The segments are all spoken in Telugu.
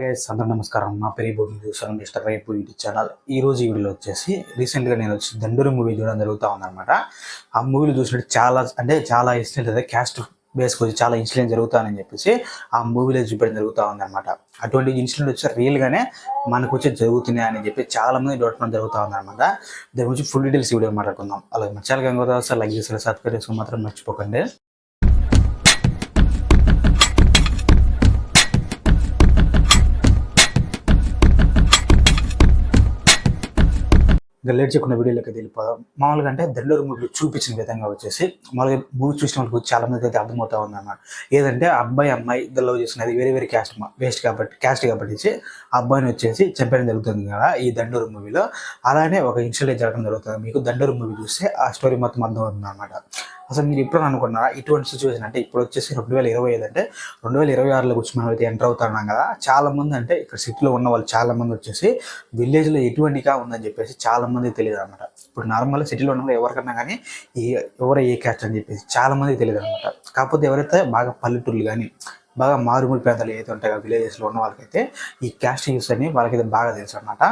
గైస్ అందరూ నమస్కారం. నా పేరు బోధన చూసాను మిస్టర్ రేపు యూట్యూబ్ ఛానల్. ఈ రోజు ఈ వీడియోలో వచ్చేసి రీసెంట్గా నేను వచ్చి దండూరి మూవీ చూడడం జరుగుతూ ఉందన్నమాట. ఆ మూవీలో చూసినట్టు చాలా అంటే చాలా ఇన్సిడెంట్ అదే క్యాస్ట్ బేస్కి వచ్చి చాలా ఇన్సిడెంట్ జరుగుతానని చెప్పేసి ఆ మూవీలో చూపించడం జరుగుతూ ఉందన్నమాట. అటువంటి ఇన్సిడెంట్ వచ్చి రియల్గానే మనకు వచ్చి జరుగుతున్నాయి అని చెప్పి చాలా మంది చూడటం జరుగుతూ ఉందన్నమాట. దాని గురించి ఫుల్ డీటెయిల్స్ వీడియో మాట్లాడుకుందాం. అలాగే మచ్చాలు గంగోదా సార్ లైక్ చేసి సబ్స్క్రైబ్ చేసుకుని మాత్రం మర్చిపోకండి. ఇంకా లేట్ చేయకుండా వీడియోలోకి వెళ్ళిపోదాం. మామూలుగా అంటే దండూరు మూవీలో చూపించిన విధంగా వచ్చేసి మామూలుగా మూవీ చూసిన వాళ్ళకి చాలా మంది అయితే అర్థమవుతా ఉంది అన్నమాట ఏదంటే అబ్బాయి అమ్మాయి ఇద్దరు లవ్ చేసినది వేరే వేరే క్యాస్ట్ వేస్ట్ కాబట్టి క్యాస్ట్ కాబట్టి ఆ అబ్బాయిని వచ్చేసి చంపడం జరుగుతుంది కదా ఈ దండూరు మూవీలో. అలానే ఒక ఇన్సిడెంట్ జరగడం జరుగుతుంది. మీకు దండూరు మూవీ చూస్తే ఆ స్టోరీ మొత్తం అర్థమవుతుంది అనమాట అసలు మీరు ఇప్పుడు అనుకున్నారా? ఇటువంటి సిచ్యువేషన్ అంటే ఇప్పుడు వచ్చేసి రెండు వేల ఇరవై ఐదు అంటే రెండు వేల ఇరవై ఆరులో వచ్చి మనం అయితే ఎంటర్ అవుతున్నాం కదా. చాలా మంది అంటే ఇక్కడ సిటీలో ఉన్న వాళ్ళు చాలా మంది వచ్చేసి విలేజ్లో ఎటువంటిగా ఉందని చెప్పేసి చాలా మంది తెలియదు అనమాట ఇప్పుడు నార్మల్గా సిటీలో ఉన్న వాళ్ళు ఎవరికన్నా కానీ ఏ ఎవరు ఏ క్యాస్ట్ అని చెప్పేసి చాలా మంది తెలియదు అనమాట కాకపోతే ఎవరైతే బాగా పల్లెటూర్లు కానీ బాగా మారుమూల ప్రాంతాలు ఏదైతే ఉంటాయో విలేజెస్లో ఉన్న వాళ్ళకైతే ఈ క్యాస్ట్ యూస్ అని వాళ్ళకైతే బాగా తెలుసు అనమాట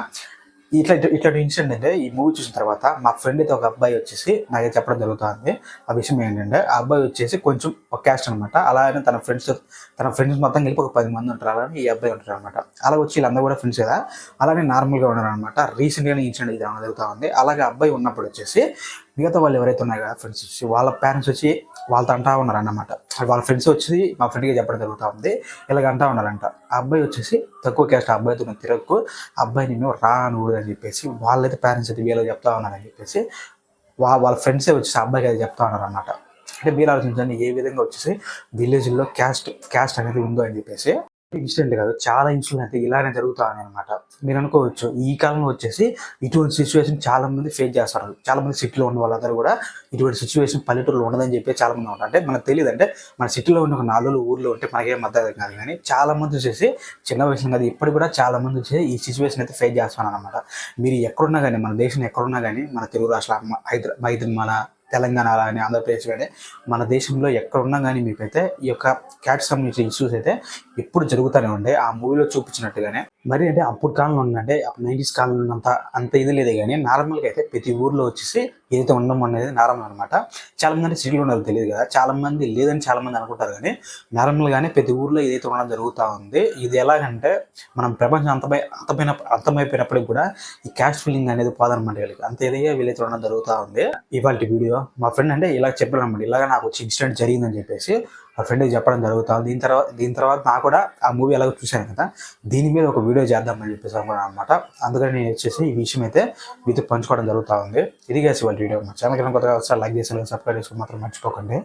ఇట్లా ఇట్లా ఇన్సిడెంట్ అంటే ఈ మూవీ చూసిన తర్వాత మా ఫ్రెండ్ అయితే ఒక అబ్బాయి వచ్చేసి నాకైతే చెప్పడం జరుగుతుంది. ఆ విషయం ఏంటంటే ఆ అబ్బాయి వచ్చేసి కొంచెం ఒక క్యాస్ట్ అనమాట అలాగే తన ఫ్రెండ్స్ తన ఫ్రెండ్స్ మొత్తం కలిపి ఒక పది మంది ఉంటారు. అలానే ఈ అబ్బాయి ఉంటారు అనమాట అలా వచ్చి వీళ్ళందరూ కూడా ఫ్రెండ్స్ కదా. అలానే నార్మల్గా ఉన్నారు అనమాట రీసెంట్గా ఇన్సిడెంట్ ఇది జరుగుతూ ఉంది. అలాగే అబ్బాయి ఉన్నప్పుడు వచ్చేసి మిగతా వాళ్ళు ఎవరైతే ఉన్నారో కదా ఫ్రెండ్స్ వచ్చి వాళ్ళ పేరెంట్స్ వచ్చి వాళ్ళతో అంటా ఉన్నారు అన్నమాట వాళ్ళ ఫ్రెండ్స్ వచ్చి మా ఫ్రెండ్కి చెప్పడం జరుగుతూ ఉంది. ఇలాగ అంటా ఉన్నారంట. ఆ అబ్బాయి వచ్చేసి తక్కువ క్యాస్ట్ ఆ అబ్బాయితో నువ్వు తిరగకు అబ్బాయి నేను రా అని చెప్పేసి వాళ్ళైతే పేరెంట్స్ అయితే వీళ్ళకి చెప్తా ఉన్నారని చెప్పేసి వా వాళ్ళ ఫ్రెండ్సే వచ్చేసి అబ్బాయికి అది చెప్తా ఉన్నారు అన్నమాట అంటే మీరు ఆలోచించండి ఏ విధంగా వచ్చేసి విలేజ్లో క్యాస్ట్ క్యాస్ట్ అనేది ఉందో అని చెప్పేసి ఇన్సిడెంట్ కాదు చాలా ఇన్సిడెంట్ అయితే ఇలానే జరుగుతాయి అనమాట మీరు అనుకోవచ్చు ఈ కాలంలో వచ్చేసి ఇటువంటి సిచ్యువేషన్ చాలా మంది ఫేస్ చేస్తారు. చాలా మంది సిటీలో ఉన్న వాళ్ళందరూ కూడా ఇటువంటి సిచ్యువేషన్ పల్లెటూరులో ఉండదని చెప్పి చాలా మంది ఉంటారు. అంటే మనకు తెలియదు అంటే మన సిటీలో ఉన్న ఒక నాలుగు ఊర్లో ఉంటే మనకేం మద్దతు కాదు కానీ చాలా మంది వచ్చేసి చిన్న వయసులో కాదు ఇప్పుడు కూడా చాలా మంది వచ్చేసి ఈ సిచ్యువేషన్ అయితే ఫేస్ చేస్తున్నారు అనమాట మీరు ఎక్కడున్నా కానీ మన దేశం ఎక్కడున్నా కానీ మన తెలుగు రాష్ట్రాల హైదరాబాద్ మన తెలంగాణ కానీ ఆంధ్రప్రదేశ్ కానీ మన దేశంలో ఎక్కడ ఉన్నా కానీ మీకైతే ఈ యొక్క క్యాట్ సంబంధించిన ఇష్యూస్ అయితే ఎప్పుడు జరుగుతూనే ఉండే. ఆ మూవీలో చూపించినట్టుగానే. మరి అంటే అప్పుడు కాలంలో ఉందంటే నైంటీస్ కాలంలో అంత అంత ఇది లేదు కానీ నార్మల్గా అయితే ప్రతి ఊర్లో వచ్చేసి ఏదైతే ఉండడం అనేది నార్మల్ అనమాట చాలా మంది అంటే సిటీలో ఉండాలి తెలియదు కదా. చాలా మంది లేదని చాలా మంది అనుకుంటారు కానీ నార్మల్గానే ప్రతి ఊర్లో ఏదైతే ఉండడం జరుగుతూ ఉంది ఇది ఎలాగంటే మనం ప్రపంచం అంతమై అంతమైన అంతమైపోయినప్పటికి కూడా ఈ క్యాష్ ఫీలింగ్ అనేది పోదనమాట వీళ్ళకి. అంత ఏదైతే వీళ్ళైతే ఉండడం జరుగుతూ ఉంది ఇవాళ వీడియో మా ఫ్రెండ్ అంటే ఇలా చెప్పాడు అనమాట ఇలాగ నాకు వచ్చి ఇన్సిడెంట్ జరిగిందని చెప్పేసి మా ఫ్రెండ్కి చెప్పడం జరుగుతుంది దీని తర్వాత దీని తర్వాత నాకు కూడా ఆ మూవీ ఎలాగో చూశాను కదా దీని మీద ఒక వీడియో చేద్దామని చెప్పేసి అనుకున్నాను అనమాట అందుకని నేను వచ్చేసి ఈ విషయం అయితే మీతో పంచుకోవడం జరుగుతూ ఉంది. ఇది కేసి వాళ్ళ వీడియో మా ఛానల్ కొత్తగా వస్తే లైక్ చేసి సబ్స్క్రైబ్ చేసుకుని మాత్రం మర్చిపోకండి.